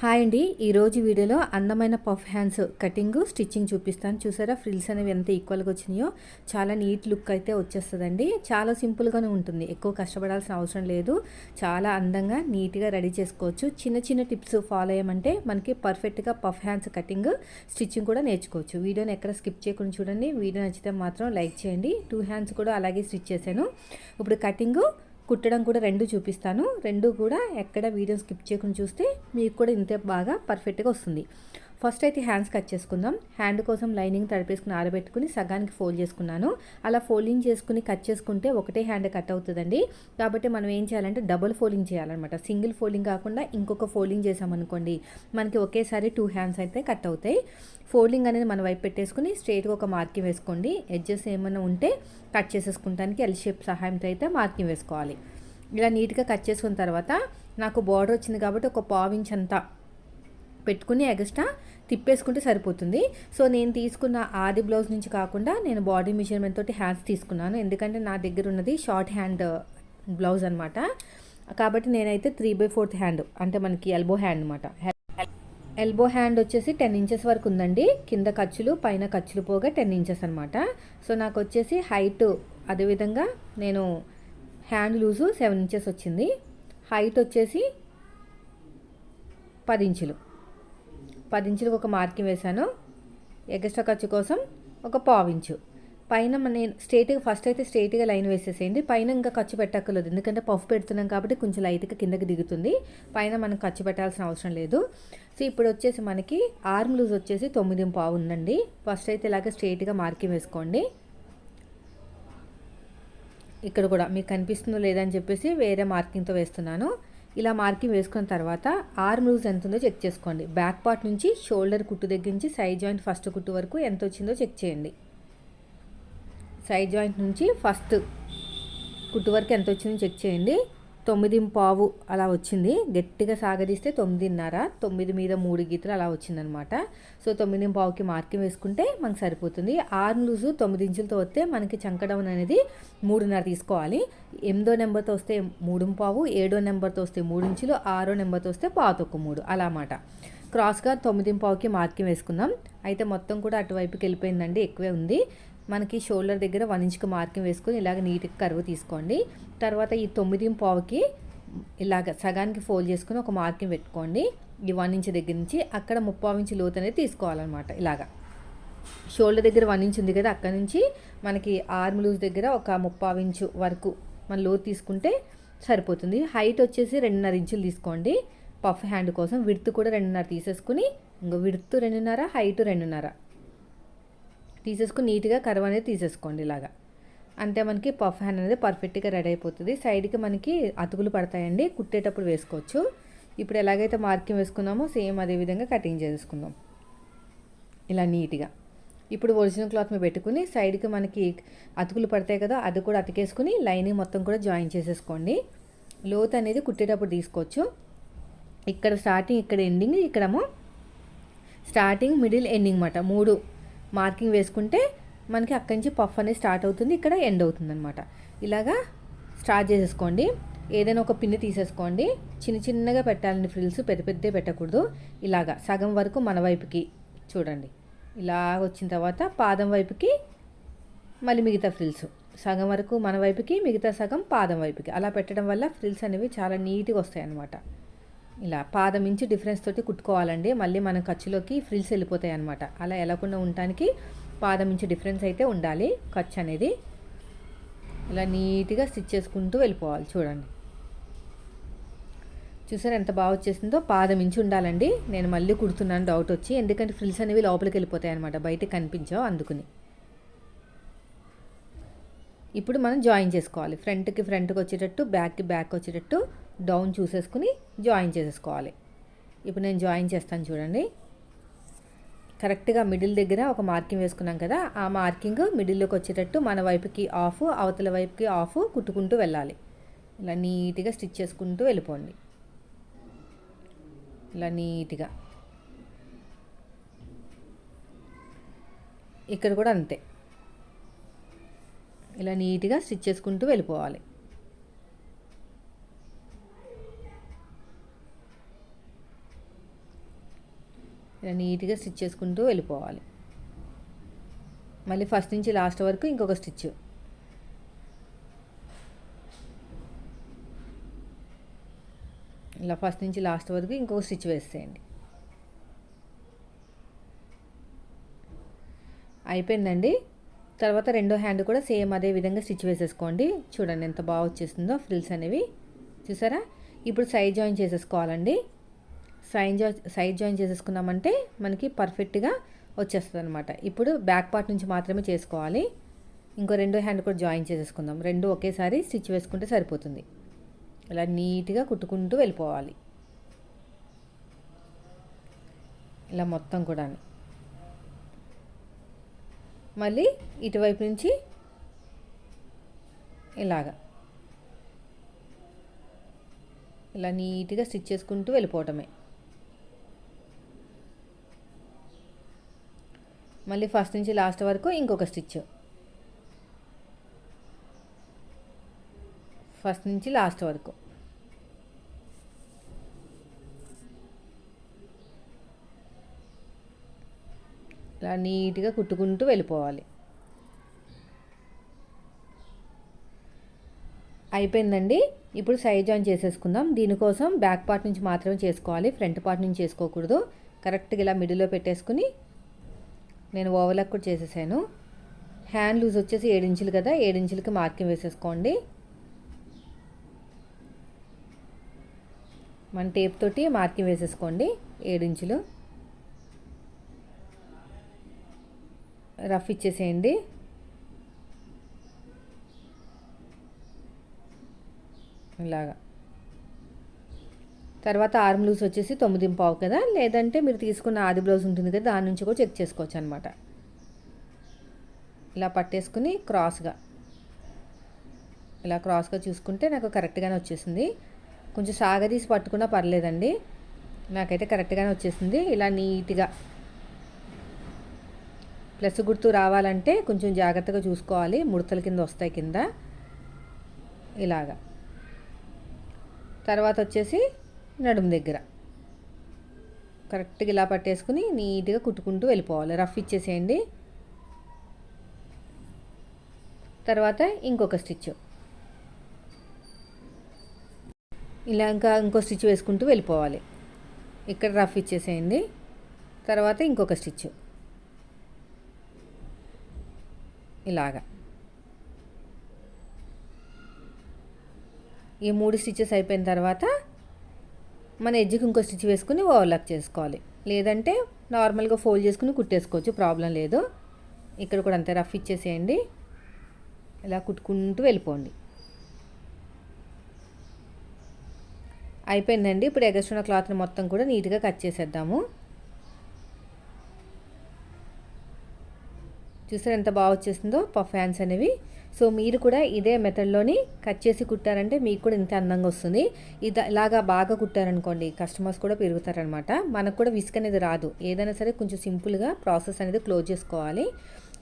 Hi అండి. ఈరోజు వీడియోలో అందమైన పఫ్ హ్యాండ్స్ కటింగ్ స్టిచ్చింగ్ చూపిస్తాను. చూసారా? ఫ్రిల్స్ అనేవి ఎంత ఈక్వల్గా వచ్చినాయో? చాలా నీట్ లుక్ అయితే వచ్చేస్తుందండి. చాలా సింపుల్గానే ఉంటుంది. ఎక్కువ కష్టపడాల్సిన అవసరం లేదు. చాలా అందంగా నీట్గా రెడీ చేసుకోవచ్చు. చిన్న చిన్న టిప్స్ ఫాలో అయ్యామంటే మనకి పర్ఫెక్ట్గా పఫ్ హ్యాండ్స్ కటింగ్ స్టిచ్చింగ్ కూడా నేర్చుకోవచ్చు. వీడియోని ఎక్కడ స్కిప్ చేయకుండా చూడండి. వీడియో నచ్చితే మాత్రం లైక్ చేయండి. టూ హ్యాండ్స్ కూడా అలాగే స్టిచ్ చేశాను. ఇప్పుడు కటింగ్ కుట్టడం కూడా రెండు చూపిస్తాను. రెండు కూడా ఎక్కడ వీడియో స్కిప్ చేయకుండా చూస్తే మీకు కూడా ఇంతే బాగా పర్ఫెక్ట్గా వస్తుంది. ఫస్ట్ అయితే హ్యాండ్స్ కట్ చేసుకుందాం. హ్యాండ్ కోసం లైనింగ్ తడిపేసుకుని ఆరబెట్టుకుని సగానికి ఫోల్డ్ చేసుకున్నాను. అలా ఫోల్డింగ్ చేసుకుని కట్ చేసుకుంటే ఒకటే హ్యాండ్ కట్ అవుతుందండి. కాబట్టి మనం ఏం చేయాలంటే డబుల్ ఫోల్డింగ్ చేయాలన్నమాట. సింగిల్ ఫోల్డింగ్ కాకుండా ఇంకొక ఫోల్డింగ్ చేసామనుకోండి మనకి ఒకేసారి టూ హ్యాండ్స్ అయితే కట్ అవుతాయి. ఫోల్డింగ్ అనేది మన వైపు పెట్టేసుకుని స్ట్రైట్గా ఒక మార్కింగ్ వేసుకోండి. ఎడ్జెస్ ఏమైనా ఉంటే కట్ చేసేసుకుంటానికి ఎల్ షేప్ సహాయంతో అయితే మార్కింగ్ వేసుకోవాలి. ఇలా నీట్గా కట్ చేసుకున్న తర్వాత నాకు బార్డర్ వచ్చింది కాబట్టి ఒక పావు ఇంచ్ అంతా పెట్టుకుని ఎగస్ట్రా తిప్పేసుకుంటే సరిపోతుంది. సో నేను తీసుకున్న ఆది బ్లౌజ్ నుంచి కాకుండా నేను బాడీ మెజర్మెంట్ తోటి హ్యాండ్స్ తీసుకున్నాను. ఎందుకంటే నా దగ్గర ఉన్నది షార్ట్ హ్యాండ్ బ్లౌజ్ అనమాట కాబట్టి నేనైతే త్రీ బై ఫోర్త్ హ్యాండ్ అంటే మనకి ఎల్బో హ్యాండ్ అనమాట ఎల్బో హ్యాండ్ వచ్చేసి టెన్ ఇంచెస్ వరకు ఉందండి. కింద ఖర్చులు పైన ఖర్చులు పోగా టెన్ ఇంచెస్ అనమాట సో నాకు వచ్చేసి హైట్ అదేవిధంగా నేను హ్యాండ్ లూజు సెవెన్ ఇంచెస్ వచ్చింది. హైట్ వచ్చేసి పది ఇంచులు. పది ఇంచులకు ఒక మార్కింగ్ వేశాను. ఎగస్ట్రా ఖర్చు కోసం ఒక పావు ఇంచు. పైన నేను స్ట్రేట్గా ఫస్ట్ అయితే స్ట్రైట్గా లైన్ వేసేసేయండి. పైన ఇంకా ఖర్చు పెట్టక్కర్లేదు. ఎందుకంటే పఫ్ పెడుతున్నాం కాబట్టి కొంచెం లైట్గా కిందకి దిగుతుంది. పైన మనం ఖర్చు పెట్టాల్సిన అవసరం లేదు. సో ఇప్పుడు వచ్చేసి మనకి ఆర్మ్ లూజ్ వచ్చేసి తొమ్మిది పావు ఉందండి. ఫస్ట్ అయితే ఇలాగ స్ట్రైట్గా మార్కింగ్ వేసుకోండి. ఇక్కడ కూడా మీకు కనిపిస్తుందో లేదని చెప్పేసి వేరే మార్కింగ్తో వేస్తున్నాను. ఇలా మార్కింగ్ వేసుకున్న తర్వాత ఆర్మ్ లూజ్ ఎంత ఉందో చెక్ చేసుకోండి. బ్యాక్ పార్ట్ నుంచి షోల్డర్ కుట్టు దగ్గర నుంచి సైడ్ జాయింట్ ఫస్ట్ కుట్టు వరకు ఎంత వచ్చిందో చెక్ చేయండి. సైడ్ జాయింట్ నుంచి ఫస్ట్ కుట్టు వరకు ఎంత వచ్చిందో చెక్ చేయండి. తొమ్మిది పావు అలా వచ్చింది. గట్టిగా సాగదీస్తే తొమ్మిదిన్నర తొమ్మిది మీద మూడు గీతలు అలా వచ్చిందనమాట. సో తొమ్మిది పావుకి మార్కింగ్ వేసుకుంటే మనకు సరిపోతుంది. ఆరు లూజు తొమ్మిది ఇంచులతో వస్తే మనకి చంకడౌన్ అనేది మూడున్నర తీసుకోవాలి. ఎనిమిదో నెంబర్తో వస్తే మూడు పావు ఏడో నెంబర్తో వస్తే మూడు ఇంచులు ఆరో నెంబర్తో వస్తే పావు మూడు అలా అన్నమాట. క్రాస్గా తొమ్మిది పావుకి మార్కింగ్ వేసుకుందాం. అయితే మొత్తం కూడా అటువైపుకి వెళ్ళిపోయిందండి ఎక్కువే ఉంది. మనకి షోల్డర్ దగ్గర వన్ ఇంచ్కి మార్కింగ్ వేసుకొని ఇలాగ నీట్గా కరువు తీసుకోండి. తర్వాత ఈ తొమ్మిది పావుకి ఇలాగ సగానికి ఫోల్డ్ చేసుకుని ఒక మార్కింగ్ పెట్టుకోండి. ఈ వన్ ఇంచ్ దగ్గర నుంచి అక్కడ ముప్పావు ఇంచ్ లోతు అనేది తీసుకోవాలన్నమాట ఇలాగా. షోల్డర్ దగ్గర వన్ ఇంచ్ ఉంది కదా అక్కడ నుంచి మనకి ఆర్మ్ లూజ్ దగ్గర ఒక ముప్పావు ఇంచు వరకు మన లోతు తీసుకుంటే సరిపోతుంది. హైట్ వచ్చేసి రెండున్నర ఇంచులు తీసుకోండి. పఫ్ హ్యాండ్ కోసం విడుతు కూడా రెండున్నర తీసేసుకుని ఇంకో విడుతు రెండున్నర హైట్ రెండున్నర. తీసేసుకుని నీట్గా కర్వ్ అనేది తీసేసుకోండి ఇలాగా. అంటే మనకి పఫ్ హ్యాండ్ అనేది పర్ఫెక్ట్గా రెడీ అయిపోతుంది. సైడ్కి మనకి అతుకులు పడతాయండి కుట్టేటప్పుడు వేసుకోవచ్చు. ఇప్పుడు ఎలాగైతే మార్కింగ్ వేసుకున్నామో సేమ్ అదే విధంగా కటింగ్ చేసుకుందాం ఇలా నీట్గా. ఇప్పుడు ఒరిజినల్ క్లాత్ మీద పెట్టుకుని సైడ్కి మనకి అతుకులు పడతాయి కదా అది కూడా అతికేసుకుని లైనింగ్ మొత్తం కూడా జాయిన్ చేసేసుకోండి. లోత్ అనేది కుట్టేటప్పుడు తీసుకోవచ్చు. ఇక్కడ స్టార్టింగ్ ఇక్కడ ఎండింగ్ ఇక్కడము స్టార్టింగ్ మిడిల్ ఎండింగ్ అన్నమాట. మూడు మార్కింగ్ వేసుకుంటే మనకి అక్కడి నుంచి పఫ్ అనేది స్టార్ట్ అవుతుంది ఇక్కడ ఎండ్ అవుతుంది అనమాట ఇలాగా స్టార్ట్ చేసేసుకోండి. ఏదైనా ఒక పిన్ని తీసేసుకోండి. చిన్న చిన్నగా పెట్టాలండి ఫ్రిల్స్ పెద్ద పెద్దే పెట్టకూడదు. ఇలాగా సగం వరకు మన వైపుకి చూడండి. ఇలా వచ్చిన తర్వాత పాదం వైపుకి మళ్ళీ మిగతా ఫ్రిల్స్. సగం వరకు మన వైపుకి మిగతా సగం పాదం వైపుకి. అలా పెట్టడం వల్ల ఫ్రిల్స్ అనేవి చాలా నీట్గా వస్తాయి అన్నమాట ఇలా పాదం ఇంచు డిఫరెన్స్ తోటి కుట్టుకోవాలండి. మళ్ళీ మన ఖర్చులోకి ఫ్రిల్స్ వెళ్ళిపోతాయి అనమాట అలా వెళ్ళకుండా ఉండటానికి పాదం ఇంచు డిఫరెన్స్ అయితే ఉండాలి. ఖర్చు అనేది ఇలా నీట్గా స్టిచ్ చేసుకుంటూ వెళ్ళిపోవాలి. చూడండి. చూసారు ఎంత బాగా వచ్చేసిందో? పాదం ఇంచు ఉండాలండి. నేను మళ్ళీ కుడుతున్నాను. డౌట్ వచ్చి. ఎందుకంటే ఫ్రిల్స్ అనేవి లోపలికి వెళ్ళిపోతాయి అనమాట బయటకు కనిపించావు అందుకుని. ఇప్పుడు మనం జాయిన్ చేసుకోవాలి. ఫ్రంట్కి ఫ్రంట్కి వచ్చేటట్టు బ్యాక్కి బ్యాక్ వచ్చేటట్టు డౌన్ చూసేసుకుని జాయిన్ చేసేసుకోవాలి. ఇప్పుడు నేను జాయిన్ చేస్తాను చూడండి. కరెక్ట్గా మిడిల్ దగ్గర ఒక మార్కింగ్ వేసుకున్నాం కదా ఆ మార్కింగ్ మిడిల్లోకి వచ్చేటట్టు మన వైపుకి ఆఫ్ అవతల వైపుకి ఆఫ్ కుట్టుకుంటూ వెళ్ళాలి. ఇలా నీట్గా స్టిచ్ చేసుకుంటూ వెళ్ళిపోండి. ఇలా నీట్గా. ఇక్కడ కూడా అంతే. ఇలా నీట్గా స్టిచ్ చేసుకుంటూ వెళ్ళిపోవాలి. ఇలా నీట్గా స్టిచ్ చేసుకుంటూ వెళ్ళిపోవాలి. మళ్ళీ ఫస్ట్ నుంచి లాస్ట్ వరకు ఇంకొక స్టిచ్. ఇలా ఫస్ట్ నుంచి లాస్ట్ వరకు ఇంకొక స్టిచ్ వేసేయండి. అయిపోయిందండి? తర్వాత రెండో హ్యాండ్ కూడా సేమ్ అదే విధంగా స్టిచ్ వేసేసుకోండి. చూడండి ఎంత బాగా వచ్చేస్తుందో ఫ్రిల్స్ అనేవి. చూసారా? ఇప్పుడు సైడ్ జాయిన్ చేసేసుకోవాలండి. సైడ్ జాయిన్ సైడ్ జాయిన్ చేసేసుకున్నామంటే మనకి పర్ఫెక్ట్గా వచ్చేస్తుంది అనమాట ఇప్పుడు బ్యాక్ పార్ట్ నుంచి మాత్రమే చేసుకోవాలి. ఇంకో రెండో హ్యాండ్ కూడా జాయిన్ చేసేసుకుందాం. రెండు ఒకేసారి స్టిచ్ వేసుకుంటే సరిపోతుంది. ఇలా నీట్గా కుట్టుకుంటూ వెళ్ళిపోవాలి. ఇలా మొత్తం కూడా మళ్ళీ ఇటువైపు నుంచి ఇలాగా. ఇలా నీట్గా స్టిచ్ చేసుకుంటూ వెళ్ళిపోవటమే. మళ్ళీ ఫస్ట్ నుంచి లాస్ట్ వరకు ఇంకొక స్టిచ్. ఫస్ట్ నుంచి లాస్ట్ వరకు. ఇలా నీట్గా కుట్టుకుంటూ వెళ్ళిపోవాలి. అయిపోయిందండి. ఇప్పుడు సైడ్ జాయిన్ చేసేసుకుందాం. దీనికోసం బ్యాక్ పార్ట్ నుంచి మాత్రమే చేసుకోవాలి. ఫ్రంట్ పార్ట్ నుంచి చేసుకోకూడదు. కరెక్ట్గా ఇలా మిడిల్లో పెట్టేసుకుని నేను ఓవర్లాక్ కూడా చేసేసాను. హ్యాండ్ లూజ్ వచ్చేసి ఏడించులు కదా ఏడించులకి మార్కింగ్ వేసేసుకోండి. మన టేప్ తోటి మార్కింగ్ వేసేసుకోండి. ఏడించులు రఫ్ ఇచ్చేసేయండి. ఇలాగా. తర్వాత ఆర్మ్ లూజ్ వచ్చేసి తొమ్మిది పావు కదా? లేదంటే మీరు తీసుకున్న ఆది బ్లౌజ్ ఉంటుంది కదా దాని నుంచి కూడా చెక్ చేసుకోవచ్చు అనమాట ఇలా పట్టేసుకుని క్రాస్గా. ఇలా క్రాస్గా చూసుకుంటే నాకు కరెక్ట్గానే వచ్చేసింది. కొంచెం సాగదీసి పట్టుకున్నా పర్లేదండి. నాకైతే కరెక్ట్గానే వచ్చేసింది. ఇలా నీట్గా ప్లస్ గుర్తు రావాలంటే కొంచెం జాగ్రత్తగా చూసుకోవాలి. ముడతల కింద వస్తాయి కింద. ఇలాగా. తర్వాత వచ్చేసి నడుము దగ్గర. కరెక్ట్గా ఇలా పట్టేసుకుని నీట్గా కుట్టుకుంటూ వెళ్ళిపోవాలి. రఫ్ ఇచ్చేసేయండి. తర్వాత ఇంకొక స్టిచ్ ఇలా ఇంకా ఇంకో స్టిచ్ వేసుకుంటూ వెళ్ళిపోవాలి. ఇక్కడ రఫ్ ఇచ్చేసేయండి. తర్వాత ఇంకొక స్టిచ్ ఇలాగా. ఈ మూడు స్టిచెస్ అయిపోయిన తర్వాత మన ఎడ్జ్కి ఇంకో స్టిచ్ వేసుకుని ఓవర్లాక్ చేసుకోవాలి. లేదంటే నార్మల్గా ఫోల్డ్ చేసుకుని కుట్టేసుకోవచ్చు. ప్రాబ్లం లేదు. ఇక్కడ కూడా అంతే రఫ్ ఇచ్చేసేయండి. ఇలా కుట్టుకుంటూ వెళ్ళిపోండి. అయిపోయిందండి. ఇప్పుడు ఎగస్ట్రున్న క్లాత్ని మొత్తం కూడా నీట్గా కట్ చేసేద్దాము. చూసారు ఎంత బాగా వచ్చేసిందో పఫ్ హ్యాండ్స్ అనేవి. సో మీరు కూడా ఇదే మెథడ్లోని కట్ చేసి కుట్టారంటే మీకు కూడా ఇంత అందంగా వస్తుంది. ఇది ఇలాగా బాగా కుట్టారనుకోండి కస్టమర్స్ కూడా పెరుగుతారనమాట. మనకు కూడా విస్క్ అనేది రాదు. ఏదైనా సరే కొంచెం సింపుల్గా ప్రాసెస్ అనేది క్లోజ్ చేసుకోవాలి.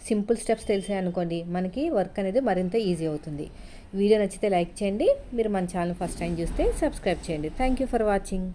సింపుల్ స్టెప్స్ తెలిసాయి అనుకోండి మనకి వర్క్ అనేది మరింత ఈజీ అవుతుంది. వీడియో నచ్చితే లైక్ చేయండి. మీరు మన ఛానల్ ఫస్ట్ టైం చూస్తే సబ్స్క్రైబ్ చేయండి. Thank you for watching.